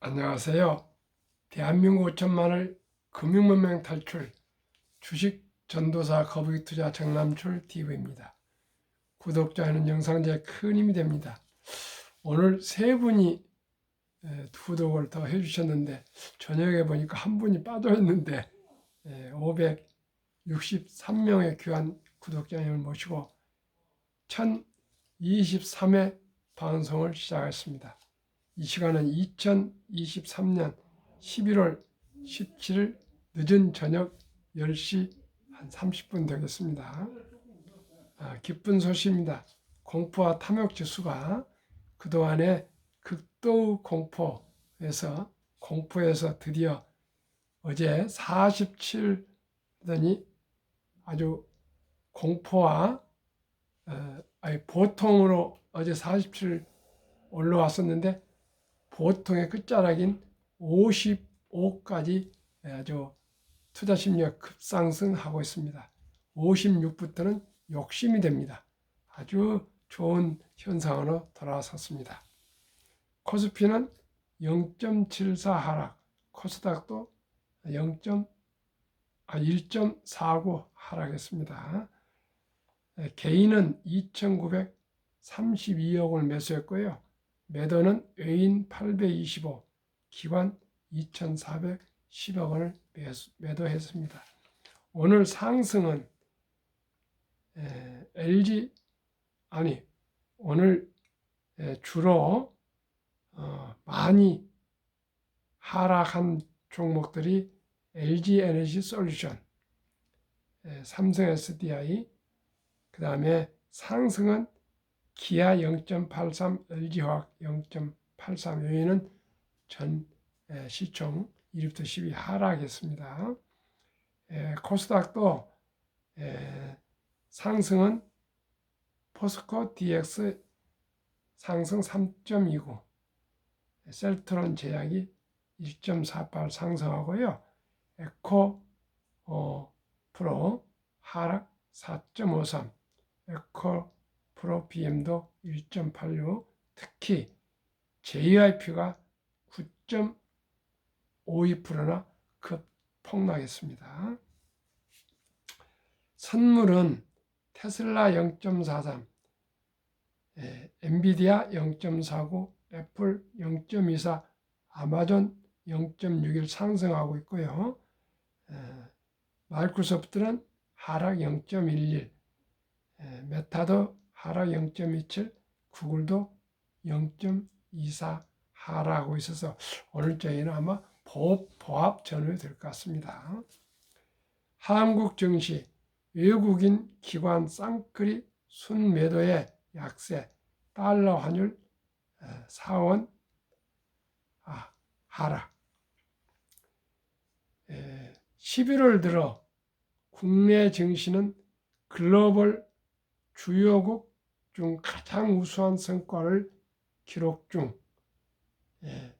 안녕하세요. 대한민국 5천만을 금융문명 탈출 주식 전도사 거북이 투자 정남출 TV입니다. 구독자는 영상 제큰 힘이 됩니다. 오늘 세 분이 에, 구독을 더 해주셨는데 저녁에 보니까 한 분이 빠져 있는데 563명의 귀한 구독자님을 모시고 1023회 방송을 시작했습니다. 이 시간은 2023년 11월 17일 늦은 저녁 10시 한 30분 되겠습니다. 아, 기쁜 소식입니다. 공포와 탐욕 지수가 그동안에 극도의 공포에서 공포에서 드디어 어제 47더니 아주 공포와 어, 아니 보통으로 어제 47 올라왔었는데 보통의 끝자락인 55까지 아주 투자 심리가 급상승하고 있습니다. 56부터는 욕심이 됩니다. 아주 좋은 현상으로 돌아섰습니다. 코스피는 0.74 하락, 코스닥도 0. 아, 1.49 하락했습니다. 개인은 2,932억을 매수했고요. 매도는 외인 825, 기관 2,410억 원을 매도했습니다. 오늘 상승은 에, LG 아니 오늘 에, 주로 어, 많이 하락한 종목들이 LG 에너지 솔루션, 에, 삼성 SDI, 그 다음에 상승은 기아 0.83, LG화학 0.83 여기는 전 시총 1위부터 10위 하락했습니다. 코스닥도 상승은 포스코 DX 상승 3.29, 셀트론 제약이 1.48 상승하고요. 에코 어, 프로 하락 4.53, 에코 프로 BM도 1.86, 특히 JYP가 9.52%나 급 폭락했습니다. 선물은 테슬라 0.43, 에, 엔비디아 0.49, 애플 0.24, 아마존 0.61 상승하고 있고요. 에, 마이크로소프트는 하락 0.11, 에, 메타도 하락 0.27, 구글도 0.24 하락하고 있어서 오늘 저희는 아마 보합, 보합 전후에 될 것 같습니다. 한국 증시 외국인 기관 쌍끌이 순매도의 약세 달러 환율 4원 아, 하락 11월 들어 국내 증시는 글로벌 주요국 중 가장 우수한 성과를 기록 중. 예.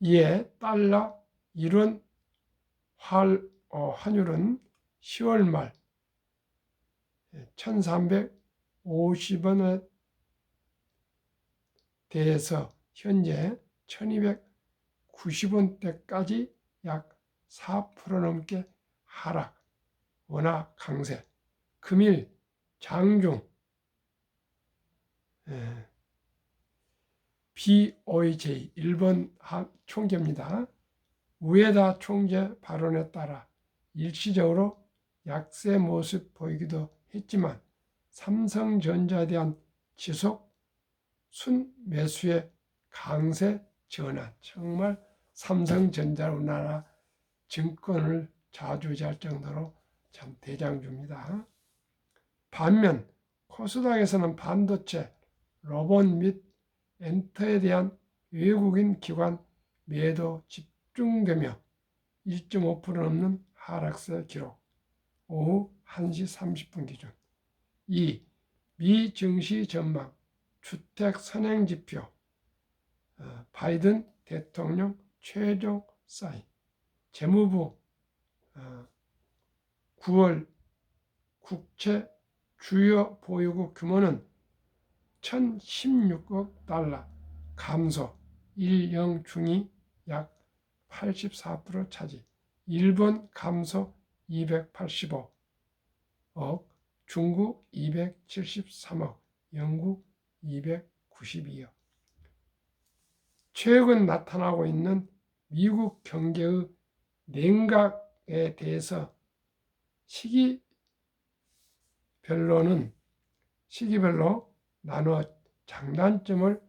이에 달러 이런 활, 어, 환율은 10월 말. 1350원에 대해서 현재 1290원대까지 약 4% 넘게 하락, 원화 강세, 금일 장중 예, BOJ 일본 총재입니다. 우에다 총재 발언에 따라 일시적으로 약세 모습 보이기도 했지만 삼성전자에 대한 지속 순매수의 강세 전환 정말 삼성전자 우리나라 증권을 좌주할 정도로 참 대장주입니다. 반면 코스닥에서는 반도체, 로봇 및 엔터에 대한 외국인 기관 매도 집중되며 1.5% 넘는 하락세 기록. 오후 1시 30분 기준. 2. 미 증시 전망. 주택 선행 지표. 어, 바이든 대통령 최종 사인. 재무부 9월 어, 국채 주요 보유국 규모는 1016억 달러 감소 일영 중이 약 84% 차지. 일본 감소 285억, 중국 273억, 영국 292억. 최근 나타나고 있는 미국 경제의 냉각에 대해서 시기 별로는 시기별로 나누어 장단점을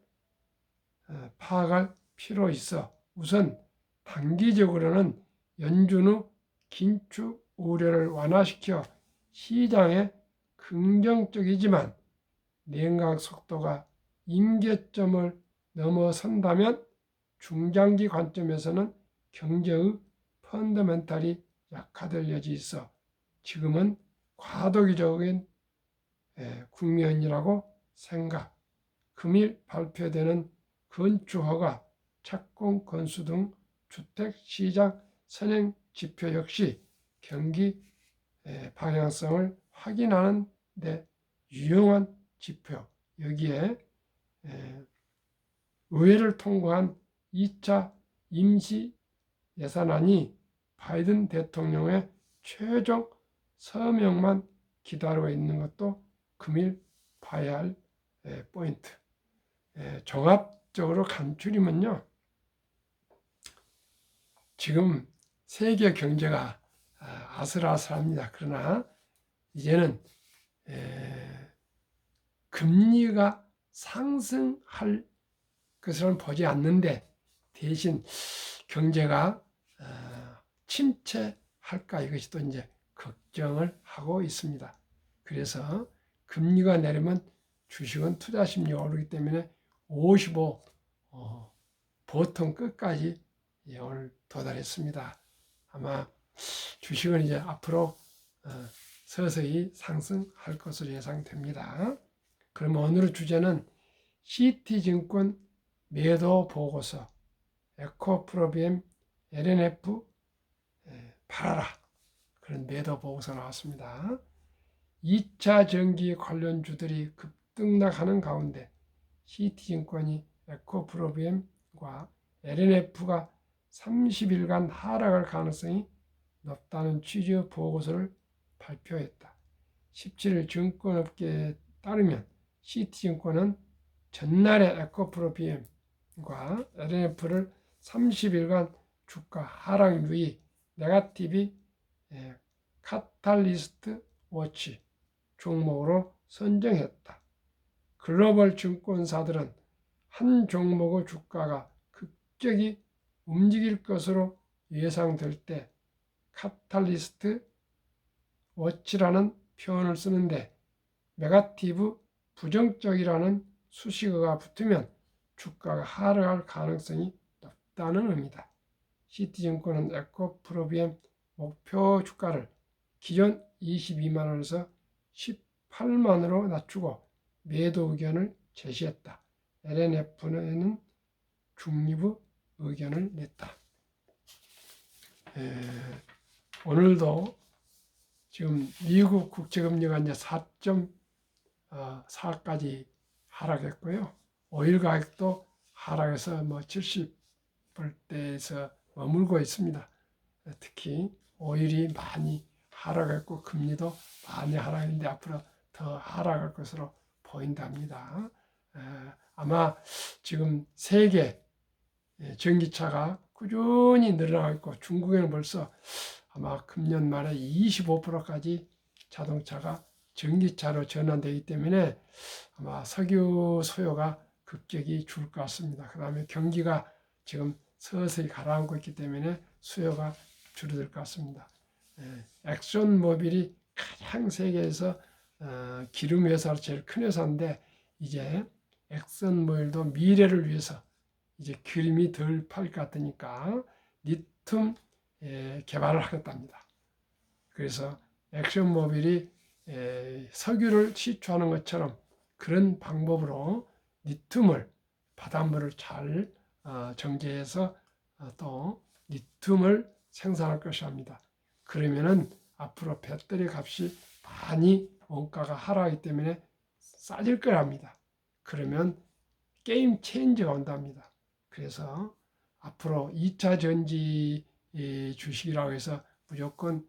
어, 파악할 필요 있어. 우선 단기적으로는 연준 후 긴축 우려를 완화시켜 시장에 긍정적이지만 냉각 속도가 임계점을 넘어선다면 중장기 관점에서는 경제의 펀더멘탈이 약화될 여지 있어. 지금은 과도기적인 예, 국면이라고 생각. 금일 발표되는 건축허가, 착공 건수 등 주택 시장 선행 지표 역시 경기 예, 방향성을 확인하는 데 유용한 지표. 여기에 예, 의회를 통과한 2차 임시 예산안이 바이든 대통령의 최종 서명만 기다리고 있는 것도 금일 봐야 할 에, 포인트. 에, 종합적으로 간추리면요. 지금 세계 경제가 아, 아슬아슬합니다. 그러나 이제는 에, 금리가 상승할 것을 보지 않는데 대신 경제가 어, 침체할까 이것이 또 이제 걱정을 하고 있습니다. 그래서 금리가 내리면 주식은 투자 심리가 오르기 때문에 55 어, 보통 끝까지 예, 오늘 도달했습니다. 아마 주식은 이제 앞으로 어, 서서히 상승할 것으로 예상됩니다. 그럼 오늘 주제는 CT증권 매도 보고서 에코프로비엠 LNF 팔아라 그런 매도 보고서 나왔습니다. 2차 전기 관련주들이 급등락하는 가운데 CT증권이 에코프로비엠과 LNF가 30일간 하락할 가능성이 높다는 취지의 보고서를 발표했다. 17일 증권업계에 따르면 CT증권은 전날에 에코프로비엠과 LNF를 30일간 주가 하락 유의 네가티비 카탈리스트 워치 종목으로 선정했다. 글로벌 증권사들은 한 종목의 주가가 급격히 움직일 것으로 예상될 때 카탈리스트 워치라는 표현을 쓰는데 네가티브 부정적이라는 수식어가 붙으면 주가가 하락할 가능성이 높다는 의미다. 시티증권은 에코프로비엠 목표 주가를 기존 22만 원에서 18만으로 낮추고 매도 의견을 제시했다. LNF는 중립의 의견을 냈다. 에, 오늘도 지금 미국 국채금리가 이제 4.4까지 하락했고요. 오일 가격도 하락해서 뭐 70불대에서 머물고 있습니다. 특히 오일이 많이 하락했고 금리도 많이 하락했는데 앞으로 더 하락할 것으로 보인답니다. 아마 지금 세계 전기차가 꾸준히 늘어나고 있고 중국에는 벌써 아마 금년 말에 25%까지 자동차가 전기차로 전환되기 때문에 아마 석유 소요가 급격히 줄 것 같습니다. 그 다음에 경기가 지금 서서히 가라앉고 있기 때문에 수요가 줄어들 것 같습니다. 예, 엑슨 모빌이 가장 세계에서 어, 기름 회사로 제일 큰 회사인데 이제 엑슨 모빌도 미래를 위해서 이제 기름이 덜 팔 것 같으니까 리튬 예, 개발을 하겠답니다. 그래서 엑슨 모빌이 예, 석유를 시추하는 것처럼 그런 방법으로 리튬을 바닷물을 잘 어, 정제해서 어, 또 리튬을 생산할 것이 합니다. 그러면은 앞으로 배터리 값이 많이 원가가 하락하기 때문에 싸질 거랍니다. 그러면 게임 체인지가 온답니다. 그래서 앞으로 2차 전지 이 주식이라고 해서 무조건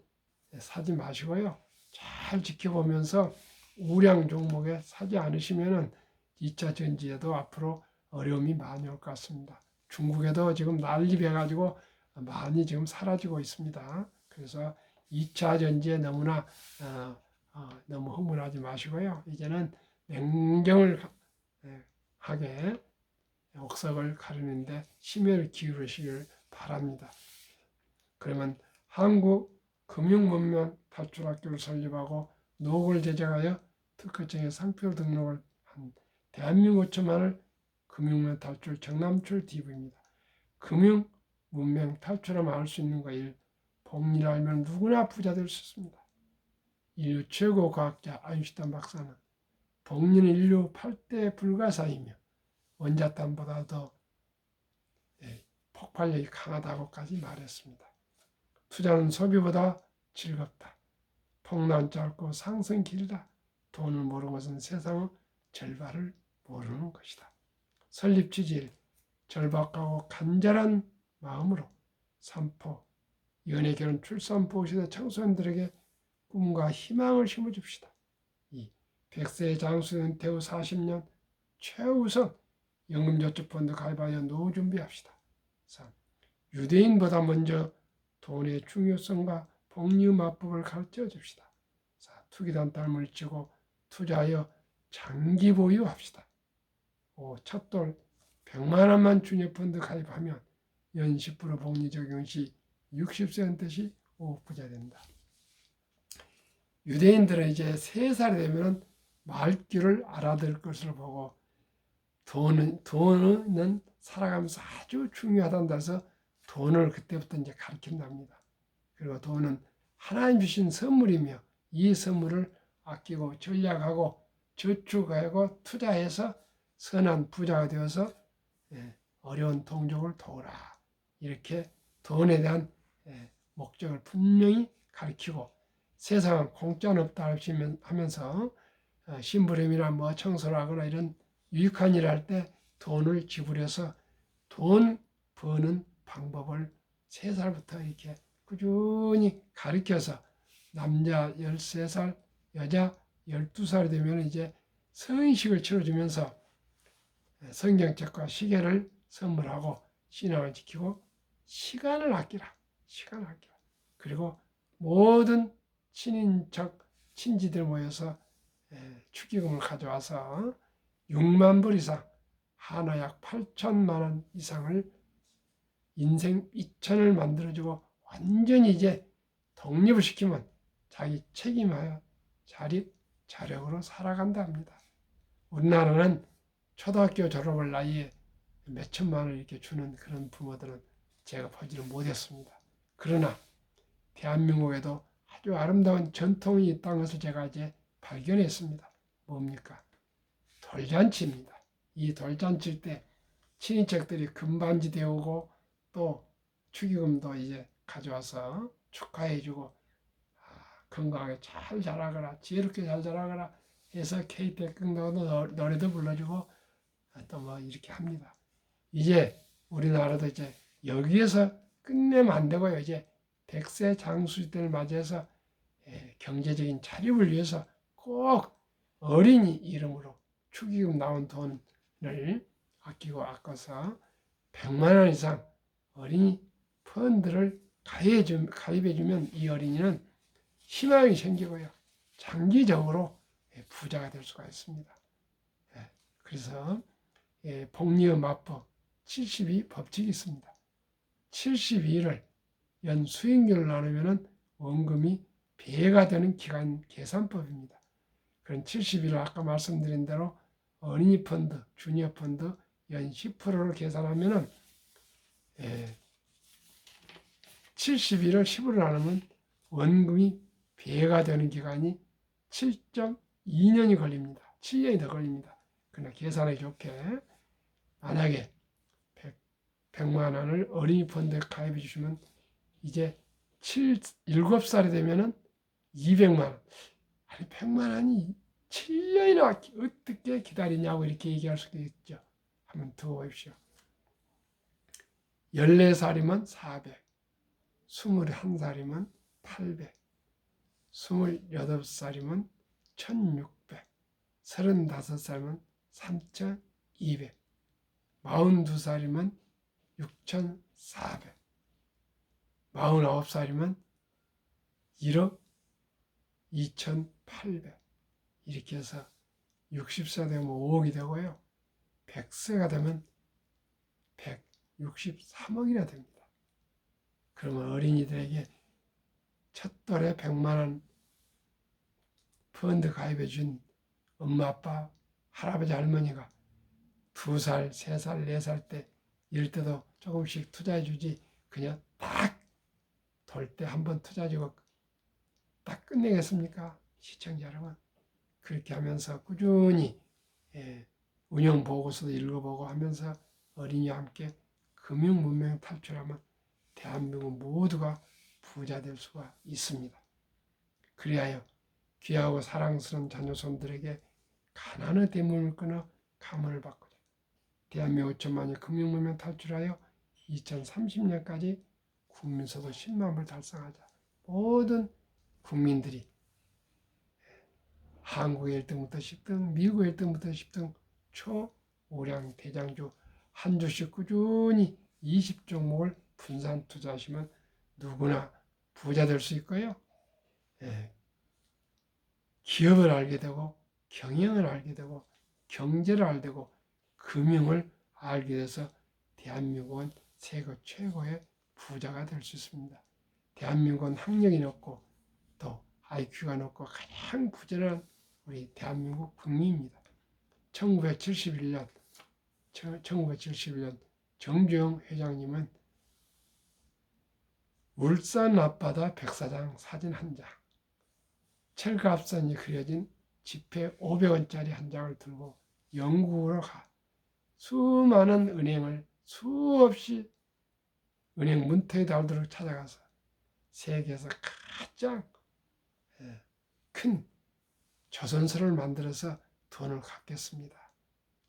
사지 마시고요. 잘 지켜보면서 우량 종목에 사지 않으시면은 2차 전지에도 앞으로 어려움이 많이 올 것 같습니다. 중국에도 지금 난립해 가지고 많이 지금 사라지고 있습니다. 그래서 2차 전지에 너무나 어, 어, 너무 흥분하지 마시고요. 이제는 냉정을 가- 예, 하게 옥석을 가르는데 심혈을 기울이시길 바랍니다. 그러면 한국 금융문명 탈출학교를 설립하고 노고를 제작하여 특허청에 상표 등록을 한 대한민국 5천만을 금융문 탈출 정남출 TV입니다. 금융 문명 탈출하면 알 수 있는 거일 복리를 알면 누구나 부자 될 수 있습니다. 인류 최고 과학자 아인슈타인 박사는 복리는 인류 8대 불가사이며 원자탄보다 더 예, 폭발력이 강하다고까지 말했습니다. 투자는 소비보다 즐겁다. 폭난 짧고 상승 길다. 돈을 모르는 것은 세상의 절반을 모르는 것이다. 설립 취지일 절박하고 간절한 마음으로 삼포, 연애 결혼 출산포 시대 청소년들에게 꿈과 희망을 심어줍시다. 이 백세 장수는 대후 40년 최우선 연금저축펀드 가입하여 노후 준비합시다. 3. 유대인보다 먼저 돈의 중요성과 복리 마법을 가르쳐 줍시다. 4. 투기단 닮을 치고 투자하여 장기 보유합시다. 5. 첫돌 100만 원만 주녀펀드 가입하면 연 10% 복리 적용 시 60세 시 5억 부자 된다. 유대인들은 이제 3살이 되면 말귀를 알아들 것을 보고 돈은 돈은 살아가면서 아주 중요하다는 데서 돈을 그때부터 이제 가르친답니다. 그리고 돈은 하나님 주신 선물이며 이 선물을 아끼고 전략하고 저축하고 투자해서 선한 부자가 되어서 예, 어려운 동족을 도우라 이렇게 돈에 대한 예, 목적을 분명히 가르치고 세상은 공짜는 없다 하면서 어, 심부름이나 뭐 청소를 하거나 이런 유익한 일을 할 때 돈을 지불해서 돈 버는 방법을 세 살부터 이렇게 꾸준히 가르쳐서 남자 13살, 여자 12살이 되면 이제 성인식을 치러주면서 성경책과 시계를 선물하고 신앙을 지키고 시간을 아끼라. 시간을 아끼라. 그리고 모든 친인척, 친지들 모여서 에, 축의금을 가져와서 6만 불 이상, 하나 약 8천만 원 이상을 인생 2천을 만들어주고 완전히 이제 독립을 시키면 자기 책임하여 자립, 자력으로 살아간다 합니다. 우리나라는 초등학교 졸업을 나이에 몇 천만 원을 이렇게 주는 그런 부모들은 제가 보지를 못했습니다. 그러나 대한민국에도 아주 아름다운 전통이 있다는 것을 제가 이제 발견했습니다. 뭡니까? 돌잔치입니다. 이 돌잔치 때 친인척들이 금반지 데우고 또 축의금도 이제 가져와서 축하해주고 아, 건강하게 잘 자라거라 지혜롭게 잘 자라거라 해서 케이크 끊고 노래도 불러주고 또 뭐 이렇게 합니다. 이제 우리나라도 이제 여기에서 끝내면 안 되고요. 이제 백세 장수 때를 맞이해서 예, 경제적인 자립을 위해서 꼭 어린이 이름으로 축의금 나온 돈을 아끼고 아껴서 100만 원 이상 어린이 펀드를 가입해 주면 이 어린이는 희망이 생기고요. 장기적으로 예, 부자가 될 수가 있습니다. 예, 그래서 예, 복리의 마법 72 법칙이 있습니다. 72를 연 수익률을 나누면 원금이 배가 되는 기간 계산법입니다. 그런 71을 아까 말씀드린 대로 어린이 펀드, 주니어 펀드 연 10%를 계산하면은 예, 71을 10으로 나누면 원금이 배가 되는 기간이 7.2년이 걸립니다. 7년이 더 걸립니다. 그러나 계산하기 좋게 만약에 100, 100만 원을 어린이 펀드에 가입해 주시면 이제 7, 7살이 되면은 200만 원. 아니 100만 원이 7년이나 어떻게 기다리냐고 이렇게 얘기할 수도 있죠. 한번 두고 보십시오. 14살이면 400, 21살이면 800, 28살이면 1600, 35살이면 3200, 42살이면 6400, 49살이면 1억 2800 이렇게 해서 60세 되면 5억이 되고요. 100세가 되면 163억이나 됩니다. 그러면 어린이들에게 첫 돌에 100만 원 펀드 가입해 준 엄마 아빠 할아버지 할머니가 두 살, 세 살, 네 살 때 이럴 때도 조금씩 투자해 주지 그냥 딱 돌 때 한 번 투자해 주고 딱 끝내겠습니까? 시청자 여러분 그렇게 하면서 꾸준히 예, 운영 보고서도 읽어보고 하면서 어린이와 함께 금융 문명 탈출하면 대한민국 모두가 부자 될 수가 있습니다. 그리하여 귀하고 사랑스러운 자녀손들에게 가난의 대문을 끊어 가문을 바꾸자. 대한민국 5천만이 금융 문명 탈출하여 2030년까지 국민소득 10만을 달성하자. 모든 국민들이 한국의 1등부터 10등, 미국의 1등부터 10등 초오량 대장주 한 주씩 꾸준히 20종목을 분산 투자하시면 누구나 부자 될 수 있고요. 예. 기업을 알게 되고 경영을 알게 되고 경제를 알게 되고 금융을 알게 돼서 대한민국은 세계 최고의 부자가 될 수 있습니다. 대한민국은 학력이 높고 또 IQ가 높고 가장 부지런한 우리 대한민국 국민입니다. 1971년 1971년 정주영 회장님은 울산 앞바다 백사장 사진 한 장, 철갑선이 그려진 지폐 500원짜리 한 장을 들고 영국으로 가 수많은 은행을 수없이 은행 문턱에 달도록 찾아가서 세계에서 가장 예, 큰 조선소를 만들어서 돈을 갚겠습니다.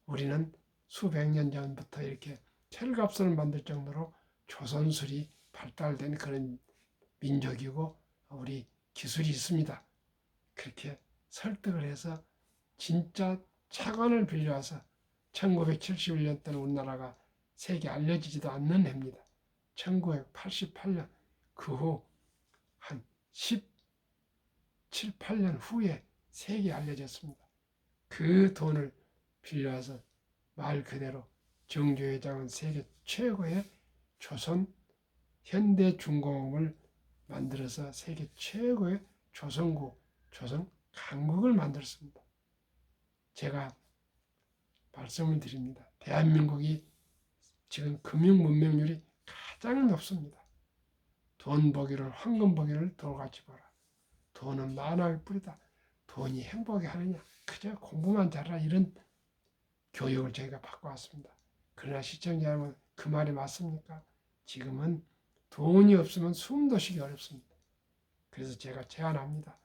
우리는 수백 년 전부터 이렇게 철갑선을 만들 정도로 조선술이 발달된 그런 민족이고 우리 기술이 있습니다. 그렇게 설득을 해서 진짜 차관을 빌려와서 1971년 때는 우리나라가 세계 알려지지도 않는 해입니다. 1988년 그 후 한 17, 8년 후에 세계에 알려졌습니다. 그 돈을 빌려와서 말 그대로 정주 회장은 세계 최고의 조선 현대 중공업을 만들어서 세계 최고의 조선국, 조선 강국을 만들었습니다. 제가 말씀을 드립니다. 대한민국이 지금 금융 문명률이 가장 높습니다. 돈 버기를 황금 버기를 돌같이 벌어. 돈은 만화의 뿌리다. 돈이 행복해 하느냐? 그저 공부만 잘하라 이런 교육을 저희가 받고 왔습니다. 그러나 시청자 여러분 그 말이 맞습니까? 지금은 돈이 없으면 숨도 쉬기 어렵습니다. 그래서 제가 제안합니다.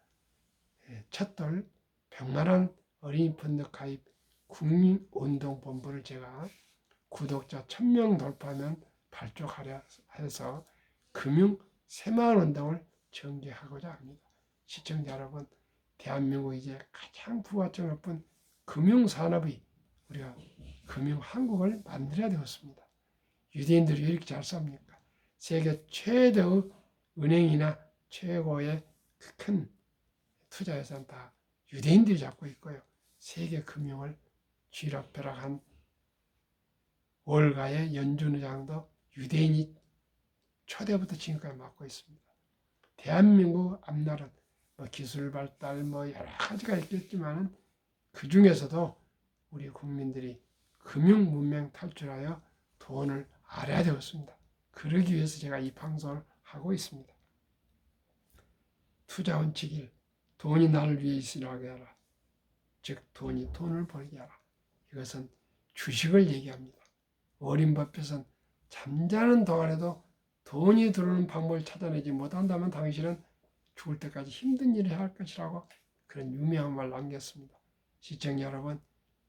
예, 첫돌 100만 원 어린이 펀드 가입 국민운동본부를 제가 구독자 1000명 돌파하면 발족하려 해서 금융 새마을 운동을 전개하고자 합니다. 시청자 여러분, 대한민국 이제 가장 부가점 높은 금융 산업이 우리가 금융 한국을 만들어야 되었습니다. 유대인들이 왜 이렇게 잘 삽니까? 세계 최대의 은행이나 최고의 큰 투자 예산 다 유대인들이 잡고 있고요. 세계 금융을 쥐락펴락한 월가의 연준 의장도 유대인이 초대부터 지금까지 맡고 있습니다. 대한민국 앞날은 뭐 기술 발달 뭐 여러 가지가 있겠지만은 그 중에서도 우리 국민들이 금융 문명 탈출하여 돈을 알아야 되었습니다. 그러기 위해서 제가 이 방송을 하고 있습니다. 투자 원칙 1. 돈이 나를 위해 있으라고 하라. 즉 돈이 돈을 벌게 하라. 이것은 주식을 얘기합니다. 어린 버핏은 잠자는 동안에도 돈이 들어오는 방법을 찾아내지 못한다면 당신은 죽을 때까지 힘든 일을 할 것이라고 그런 유명한 말 남겼습니다. 시청자 여러분,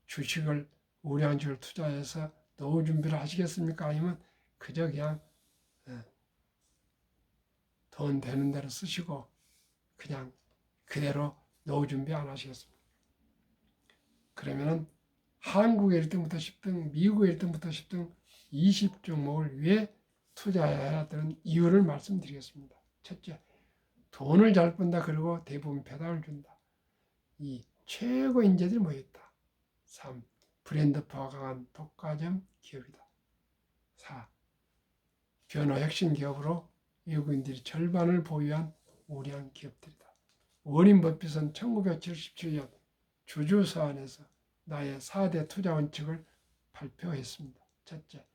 주식을 우량주를 투자해서 노후 준비를 하시겠습니까? 아니면 그저 그냥 어, 돈 되는 대로 쓰시고 그냥 그대로 노후 준비 안 하시겠습니까? 그러면은 한국의 1등부터 10등, 미국의 1등부터 10등 20 종목을 왜 투자해야 되는 이유를 말씀드리겠습니다. 첫째, 돈을 잘 번다 그리고 대부분 배당을 준다. 이 최고 인재들이 모였다. 3. 브랜드 파워 강한 독과점 기업이다. 4. 변호 핵심 기업으로 외국인들이 절반을 보유한 우량 기업들이다. 워린 버핏은 1977년 주주 서한에서 나의 4대 투자 원칙을 발표했습니다. 첫째,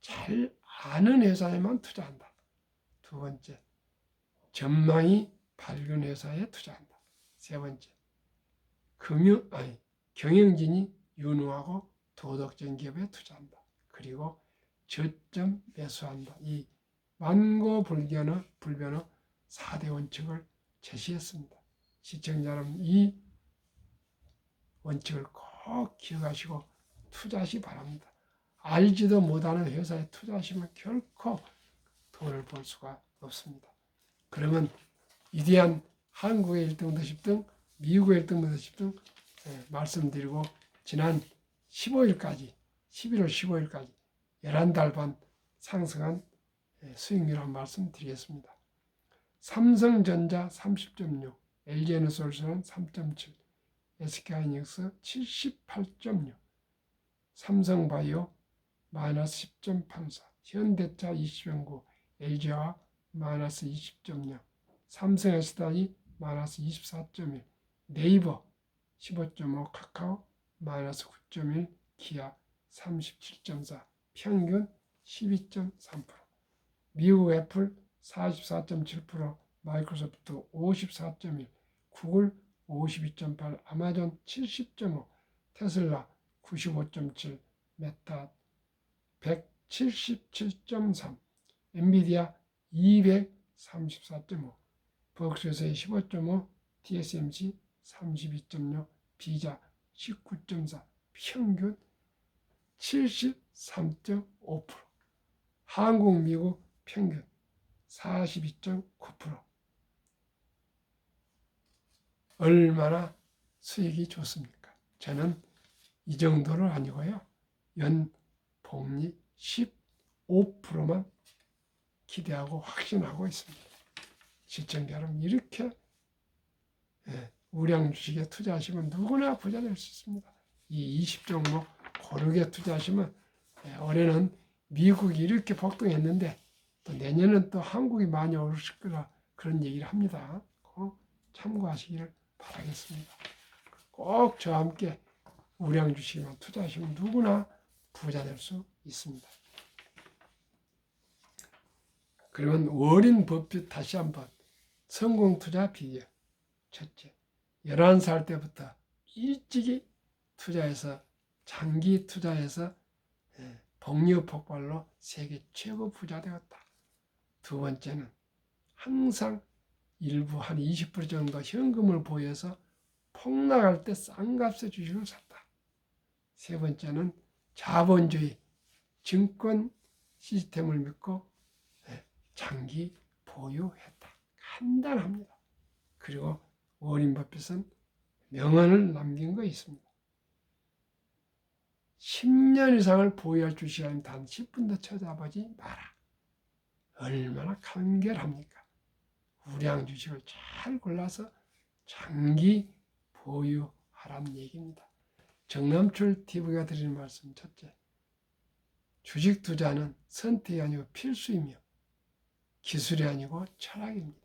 잘 아는 회사에만 투자한다. 두 번째, 전망이 밝은 회사에 투자한다. 세 번째, 금융 아니 경영진이 유능하고 도덕적인 기업에 투자한다. 그리고 저점 매수한다. 이 만고불변의 불변의 4대 원칙을 제시했습니다. 시청자 여러분 이 원칙을 꼭 기억하시고 투자하시 바랍니다. 알지도 못하는 회사에 투자하시면 결코 돈을 벌 수가 없습니다. 그러면 위대한 한국의 1등부터 10등, 미국의 1등부터 10등 예, 말씀드리고 지난 15일까지 11월 15일까지 11달 반 상승한 예, 수익률 한 말씀 드리겠습니다. 삼성전자 30.6, LG에너솔루션은 3.7, SK하이닉스 78.6, 삼성바이오 마이너스 10.84, 현대차 20.9, LG와 마이너스 20.0, 삼성 SDI 마이너스 24.1, 네이버 15.5, 카카오 마이너스 9.1, 기아 37.4, 평균 12.3%, 미국 애플 44.7%, 마이크로소프트 54.1, 구글 52.8, 아마존 70.5, 테슬라 95.7, 메타 177.3, 엔비디아 234.5, 버크셔스의 15.5, TSMC 32.6, 비자 19.4, 평균 73.5%, 한국, 미국 평균 42.9%. 얼마나 수익이 좋습니까? 저는 이 정도는 아니고요. 연 복리 15%만 기대하고 확신하고 있습니다. 시청자 여러분 이렇게 예, 우량 주식에 투자하시면 누구나 부자 될 수 있습니다. 이 20종목 고르게 투자하시면 예, 올해는 미국이 이렇게 폭등했는데 또 내년은 또 한국이 많이 오르실 거라 그런 얘기를 합니다. 꼭 참고하시기를 바라겠습니다. 꼭 저와 함께 우량 주식에만 투자하시면 누구나 부자 될 수 있습니다. 그러면 워린 버핏 다시 한번 성공 투자 비결 첫째 11살 때부터 일찍이 투자해서 장기 투자해서 예, 복리 폭발로 세계 최고 부자 되었다. 두 번째는 항상 일부 한 20% 정도 현금을 보여서 폭락할 때 싼 값에 주식을 샀다. 세 번째는 자본주의 증권 시스템을 믿고 예, 장기 보유했다. 간단합니다. 그리고 워린 버핏은 명언을 남긴 거 있습니다. 10년 이상을 보유할 주식은 단 10분도 쳐다보지 마라. 얼마나 간결합니까? 우량 주식을 잘 골라서 장기 보유하라는 얘기입니다. 정남출 TV가 드리는 말씀 첫째, 주식 투자는 선택이 아니고 필수이며 기술이 아니고 철학입니다.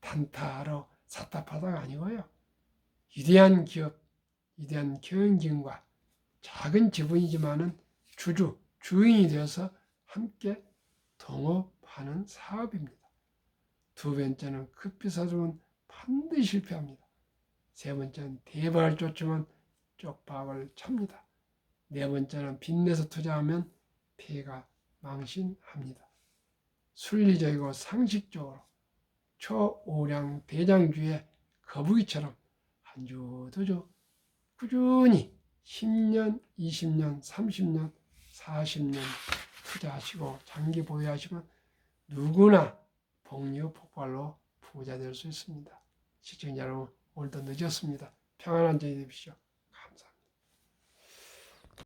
단타로 파다가 아니고요. 위대한 기업, 위대한 경영진과 작은 지분이지만은 주주, 주인이 되어서 함께 동업하는 사업입니다. 두 번째는 급비사주은 반드시 실패합니다. 세 번째는 대박을 쫓으면 쪽박을 찹니다. 네 번째는 빚내서 투자하면 피해가 망신합니다. 순리적이고 상식적으로 초오량 대장주의 거북이처럼 한 주 두 주 꾸준히 10년, 20년, 30년, 40년 투자하시고 장기 보유하시면 누구나 복류 폭발로 부자 될 수 있습니다. 시청자 여러분 오늘도 늦었습니다. 평안한 저희 되십시오.